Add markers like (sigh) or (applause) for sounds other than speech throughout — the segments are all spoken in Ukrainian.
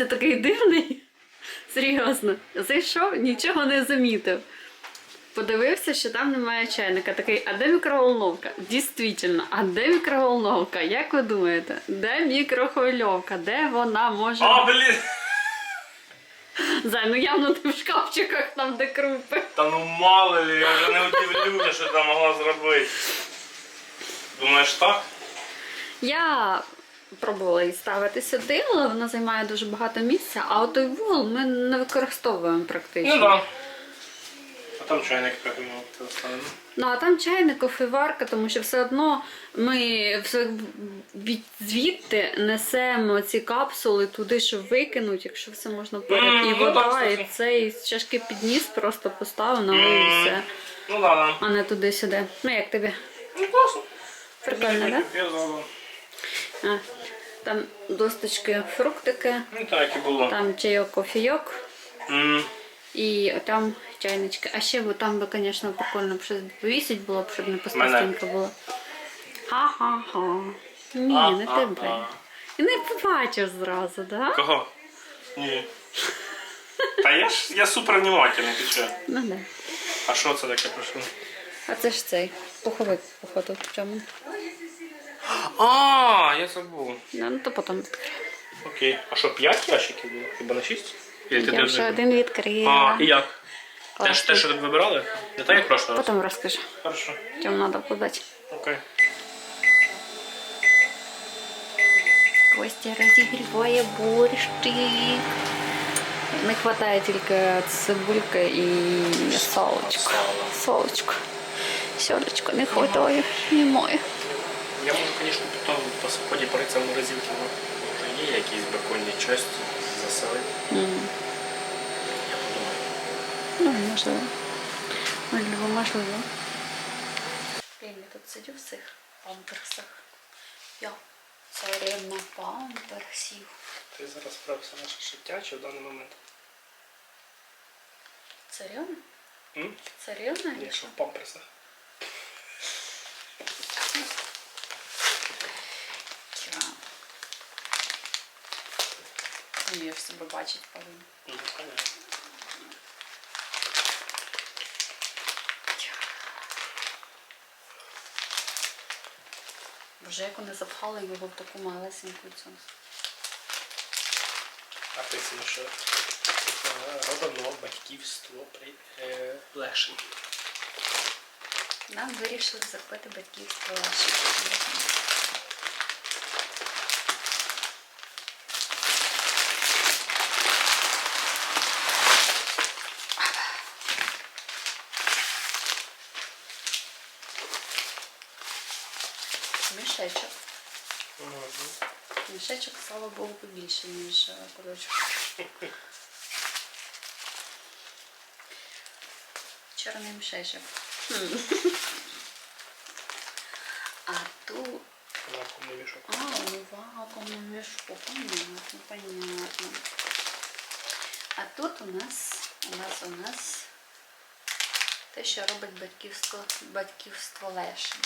Костя такий дивний. Серйозно. Зайшов, нічого не замітив. Подивився, що там немає чайника. Такий, а де мікроволновка? Дійсно, а де мікроволновка? Як ви думаєте? Де мікрохвильовка? Де вона може? А, блін! Зай, ну явно не в шкафчиках там, де крупи. Та ну мало ли, я вже не удивлюся, що там могла зробити. Думаєш так? Я пробувала її ставити сюди, але вона займає дуже багато місця, а той вугол ми не використовуємо практично. Ну так. А там чайник йому. Ну а там чайник, кофеварка, тому що все одно ми все від- звідти несемо ці капсули туди, щоб викинуть, якщо все можна поряд. Мгм, і ну вода, так, і кстати. це, і чашки підніс, просто поставив, налив і все, Ну да, да. а не туди-сюди. Ну як тобі? Ну класно. Прикольно, так? Я задав. А, там досточки, фруктики, Ну так, і було. там чайок, кофійок. М. І там чайнички. А ще б там би, звісно, прикольно б щось повісить було б, щоб не пустенько було. Ха-ха-ха. Ні, не А-а-а. тебе. І не побачив зразу, да? Кого? Ні. Та я ж я супер внимательний, ти що? Ну да. А що це таке прошу? А це ж цей пуховик, походу, в чому. А, я забув. Ну, ну то потім відкрию. Окей. А що, 5 ящиків було? Хіба на 6? Я вже один відкрила. А, і як? Те, ж- те, що тут вибирали? Не так, як прошлого? Потім розкажу, Хорошо. чому треба подати. Окей. Костя розігріває борщик. Не вистачає тільки цибульки і солочку. Солочку. Сьодочку не вистачає. Немає. Я можу, звісно, потім по сході поритися в морозилці, але може є якісь беконні часті заселити. М. Я подумаю. Ну, можливо. Можливо, можливо. Блін, я тут сидю в цих памперсах. Я царівна памперсів. Ти зараз все наше життя чи в даний момент? Царівна? М? Ні, що в памперсах. Я ж себе бачить повинна. Ну. Боже, як вони запхали його в таку малесеньку цю. Написано, що е, робимо батьківство при е, легшим. Нам вирішили зробити батьківство ваше. Мішечок. Мішечок, слава Богу, побільше, ніж е, кулечок. Чорний мішечок. А тут... Вакуумний мішок. А, ну вакуумный мешок. Понятно, понятно. А тут у нас, у нас, у нас те, що робить батьківство, батьківство легше.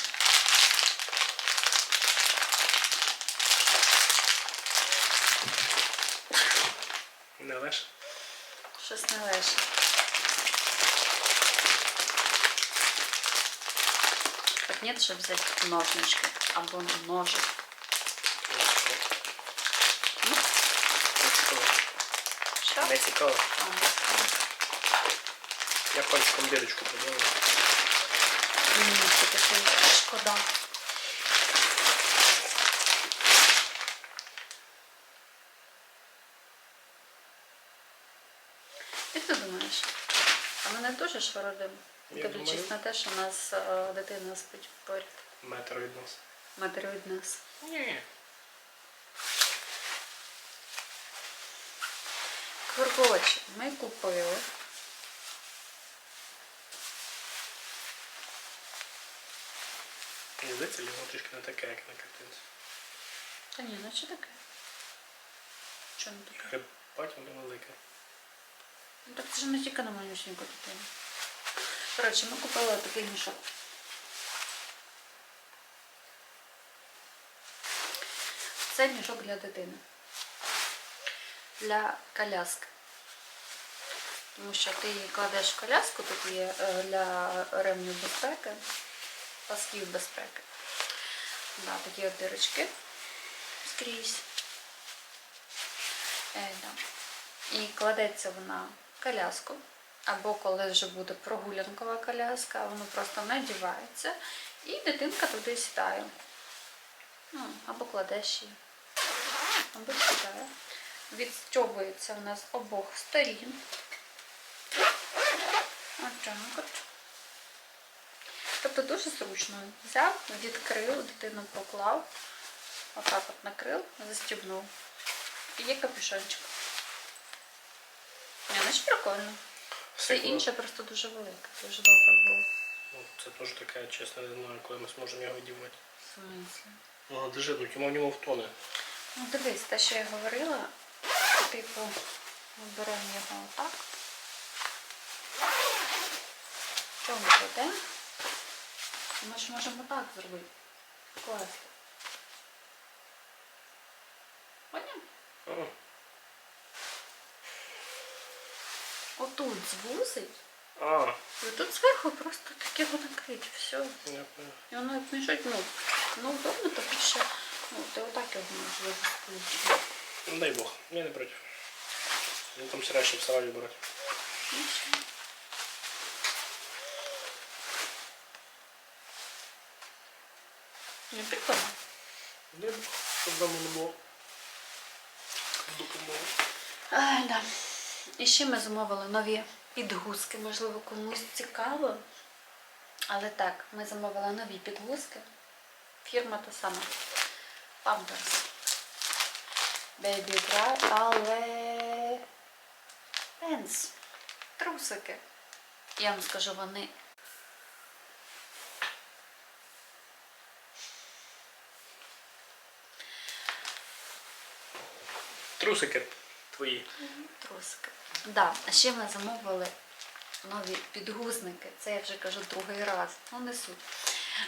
Не леш? Щось не легше. Так нет, щоб взяти ножнички або ножик. Ну, що? Не цікаво. А, ну, Я пальчиком дірочку подаю. Ні, це таке шкода. Мене ж родим, Я дивлячись думаю. на те, що у нас е, дитина спить поряд. Метр від нас. Матері від нас. Ні. Коротше, ми купили. Мені здається, воно трішки не таке, як на картинці. Та ні, ну що таке? Таке? Бать, воно велике. Ну так це ж не тільки на малюсеньку дитину. Коротше, ми купили такий мішок. Це мішок для дитини. для коляски. Тому що ти її кладеш в коляску, тут є е, для ремнів безпеки, пасків безпеки. Да, такі от дирочки скрізь. Е, да. І кладеться вона коляску. Або коли вже буде прогулянкова коляска, воно просто надівається і дитинка туди сідає. Ну, або кладеш її. Або сідає. Відстьобується у нас обох сторін. Отак от. Тобто дуже зручно. Взяв, відкрив, дитину поклав, отак от накрив, застібнув. І є капюшончик. Ну прикольно. Все інше просто дуже велике, дуже добре було. Ну, Це теж таке, чесно, не знаю, коли ми зможемо його одягати. В смислі? Ну, держи, ну тьма в ньому втоне. Ну дивись, те, що я говорила, типу, ми беремо його отак. Чому буде? Ми ж можемо так зробити. Класно. Поняв? А, Отут звузить, а, і тут зверху просто таке його накрити. Все. я понял. І воно як мішать, ну, ну удобно, тому що ну, ти отак його можеш вивести. Ну дай Бог, я не проти. Я там сирай, щоб сарай брати. Ну, все. Не прикольно. Дай Бог, щоб вдома не було. Допомогу. Ай, да. І ще ми замовили нові підгузки, можливо, комусь цікаво. Але так, ми замовили нові підгузки. Фірма та сама. Pampers. Baby Dry, але пенс. Трусики. Я вам скажу, вони Трусики твої. Трусики. Да, а ще ми замовили нові підгузники. Це я вже кажу другий раз. Ну не суть.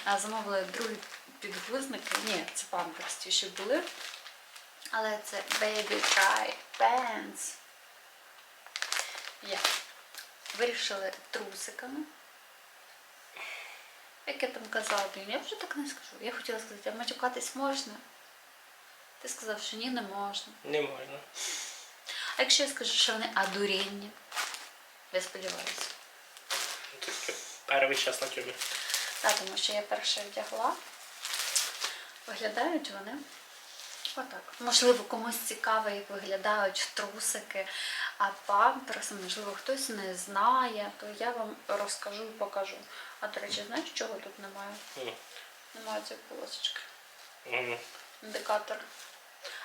А замовили другі підгузники. Ні, це памперс ті, що були. Але це Baby Dry Pants. Я вирішили трусиками. Як я там казала, блін, я вже так не скажу. Я хотіла сказати, а матюкатись можна? Ти сказав, що ні, не можна. Не можна. А якщо я скажу, що вони адуренні? Я сподіваюся. Таке перший час на тюбі. Так, тому що я перше вдягла. Виглядають вони отак. Можливо, комусь цікаво, як виглядають трусики, а памперси, можливо, хтось не знає, то я вам розкажу і покажу. А до речі, знаєш, чого тут немає? М. Немає цієї полосочки. Мгм. Індикатор.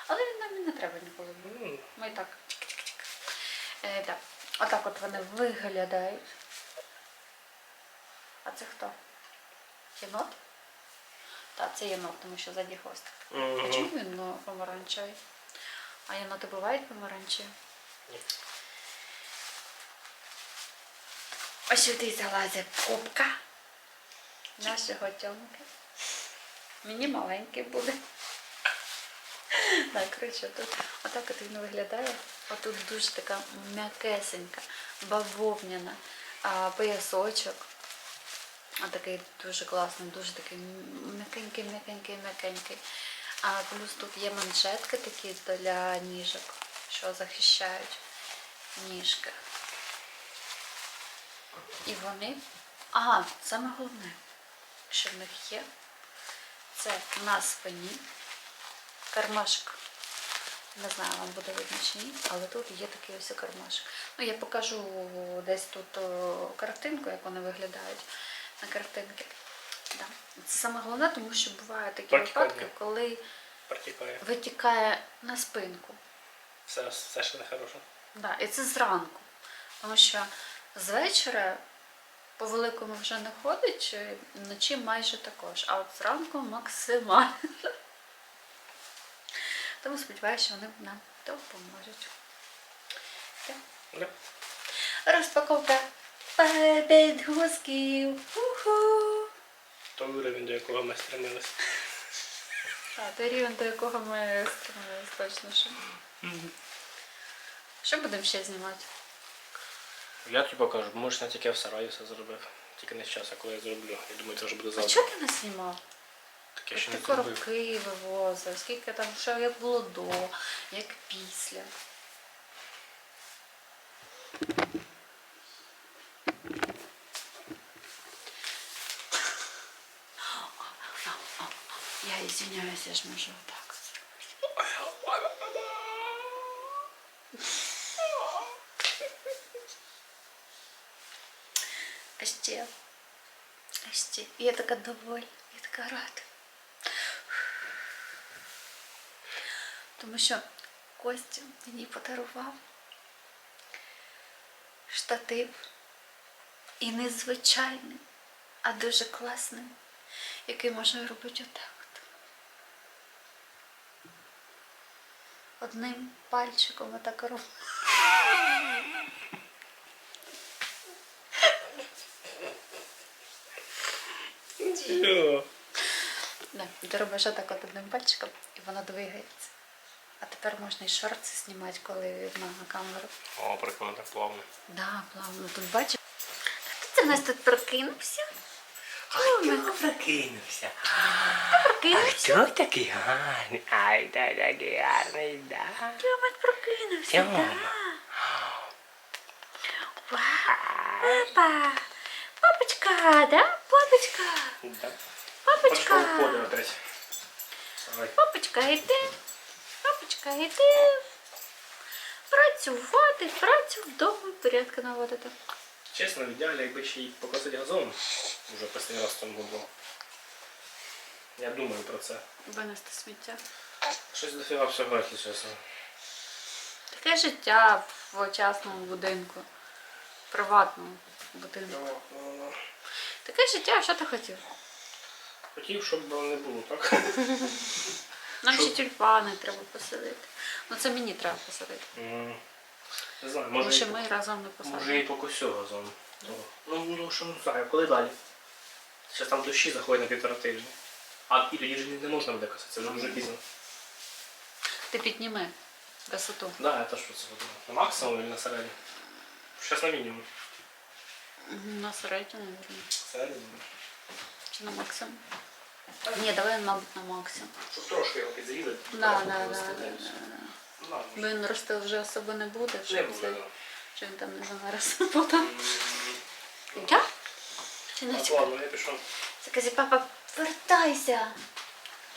Але він нам не треба ніколи. М. Ми і так. Е, так. Отак от вони виглядають. А це хто? Єнот? Так, це єнот, тому що ззаді хвостик. А чому він ну, помаранчевий? А єноти бувають помаранчеві? Ні. Ось сюди залазить кубка нашого тьомки. Мені маленький буде. Так, коротше, тут отак от він виглядає. Отут дуже така м'якесенька, бавовняна, поясочок. Такий дуже класний, дуже такий м'якенький, м'якенький, м'якенький. А плюс тут є манжетки такі для ніжок, що захищають ніжки. І вони. Ага, саме головне, що в них є, це на спині кармашок. Не знаю, вам буде видно чи ні, але тут є такий ось кармашок. Ну, я покажу десь тут картинку, як вони виглядають на картинки. Да. Це саме головне, тому що бувають такі Протікання. випадки, коли Протікає. витікає на спинку. Все, все ще не хороше. Да, і це зранку. Тому що з вечора по великому вже не ходить, вночі майже також. А от зранку максимально. Тому сподіваюся, що вони нам допоможуть. Все. Да. Розпаковка підгузків. Уху! Той уровень, до якого ми стремилися. (laughs) А, той рівень, до якого ми стремились точно. Що. Що будемо ще знімати? Я тобі покажу, можеш на тільки я в сараї все зробив. Тільки не зараз, а коли я зроблю. Я думаю, це вже буде А завтра. чого ти не знімав? Так я ще Ти не зробив. коробки вивозив, скільки там, що як було до, як після. Я извиняюсь, я ж можу отак. А ще, а ще, я така довольна, я така рада. Тому що Костя мені подарував штатив і незвичайний, а дуже класний, який можна робити отак. Одним пальчиком отак робити. Да, ти робиш отак от одним пальчиком і воно двигається. А тепер можна і шорти знімати, коли на камеру. О, прикольно, так плавно. Да, плавно. Тут бачиш. Хто це в нас тут прокинувся? Хто прокинувся? Прокинувся? Хто такий гарний? Ай, дай такий гарний, да. Тьомик прокинувся, да. Вау, папа. Папочка, да? Папочка. Да. Папочка. Папочка, йди. Папочка, йди. Працювати, працю вдома, порядки наводити. Чесно, в ідеалі, якби ще й покосити газон, вже останній раз в цьому году. Я думаю про це. Винести сміття. Щось дофіга всього, якщо чесно. Таке життя в частному будинку, приватному будинку. Ну, ну, ну. Таке життя, що ти хотів? Хотів, щоб не було, так? (laughs) Нам ще тюльпани треба посадити. Ну це мені треба посадити. М, Не знаю, Тому може, що і- ми разом не може і посадимо. покусю газон. Ну, ну, що не знаю, коли далі? Зараз там дощі заходять на півтора тижня. А і тоді ж не можна буде косити, це вже дуже пізно. Ти підніми висоту. Да, я теж про це подумав. На максимум чи на середньо? Зараз на мінімум. На середню, мабуть. Середньо. Чи на максимум? Ні, давай, мабуть, на максимум. Щоб трошки його підзрізати. Да, да, да, да, да. Ну. Він рости вже особо не буде, Не буде, це, да. він там не замерз (laughs) потім. Я? Чи не Ну, ладно, я пішов. Закажи, папа, вертайся.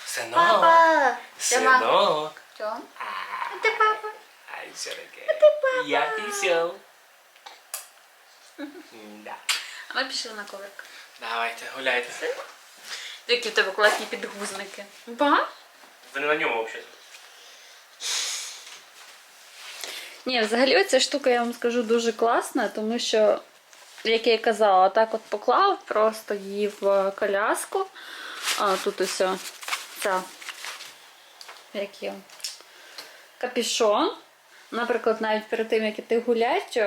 Синок, Папа! Тьома. синок. Тьом? А, А ти папа? Ай, все таке. Я пішов. (laughs) Да. А ми пішли на коврик. Давайте, гуляйте. Які в тебе класні підгузники. Ба? Ви не на ньому взагалі. Ні, взагалі ця штука, я вам скажу, дуже класна, тому що, як я і казала, так от поклав просто її в коляску. А тут ось ця як є, капішон. Наприклад, навіть перед тим, як іти гулять,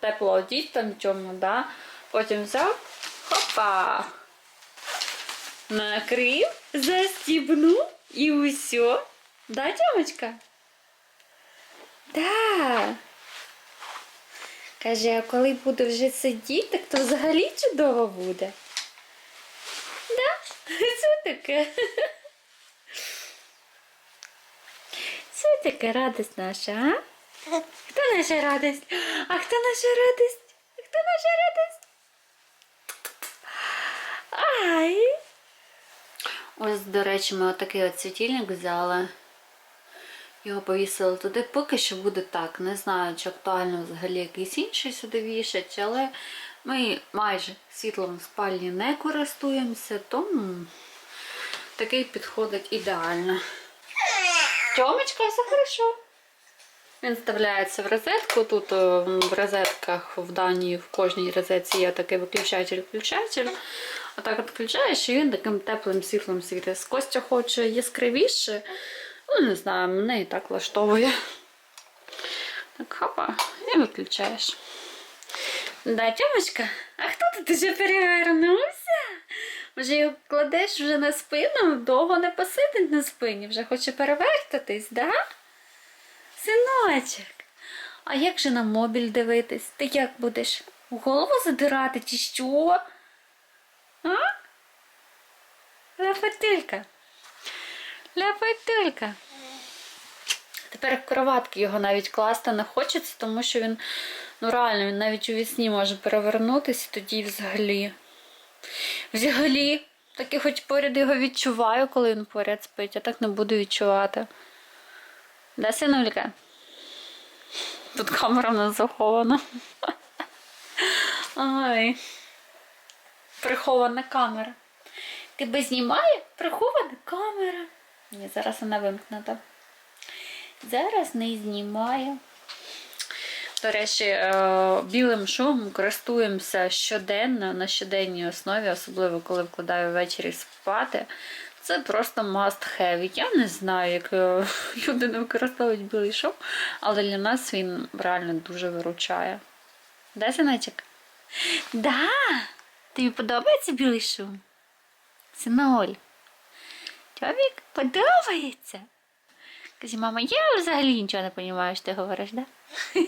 тепло одіть там чому, да? потім взяв, хопа! Накрив, застібнув і усьо. Да, Тьомочка? Да. Каже, а коли буду вже сидіти, так то взагалі чудово буде. Да? (laughs) Це таке. (laughs) Це таке радість наша, а? (laughs) Хто наша радість? А хто наша радість? Хто наша радість? Ай. Ось, до речі, ми отакий от світильник взяли. Його повісили туди, поки що буде так. Не знаю, чи актуально взагалі якийсь інший сюди вішать, але ми майже світлом в спальні не користуємося, тому такий підходить ідеально. Тьомочка, все хорошо. Він вставляється в розетку. Тут е, в розетках в Данії в кожній розетці є такий виключатель-включатель. Отак от включаєш, і він таким теплим світлом світить. Костя хоче яскравіше. Ну, не знаю, мене і так влаштовує. Так, хопа, і виключаєш. Да, Тьомочка, а хто тут уже перевернувся? Вже його кладеш вже на спину, довго не посидить на спині, вже хоче перевертатись, да? Синочок. А як же на мобіль дивитись? Ти як будеш? Голову задирати чи що? А? Лепетилька. Лепетилька. Тепер кроватки його навіть класти не хочеться, тому що він, ну реально, він навіть у вісні може перевернутися, тоді взагалі. Взагалі, так я хоч поряд його відчуваю, коли він поряд спить, а так не буду відчувати. Да, синулька? Тут камера в нас захована. (laughs) Ай. Прихована камера. Тебе знімає? Прихована камера. Ні, зараз вона вимкнута. Зараз не знімає. До речі, е, білим шумом користуємося щоденно на щоденній основі, особливо коли вкладаю ввечері спати. Це просто must have. Я не знаю, як е, (laughs) люди не використовують білий шум, але для нас він реально дуже виручає. Да, синочок? Да! Тобі подобається білий шум? Синоль. Чоловік подобається? Кажи, мама, я взагалі нічого не розумію, що ти говориш, да? (laughs)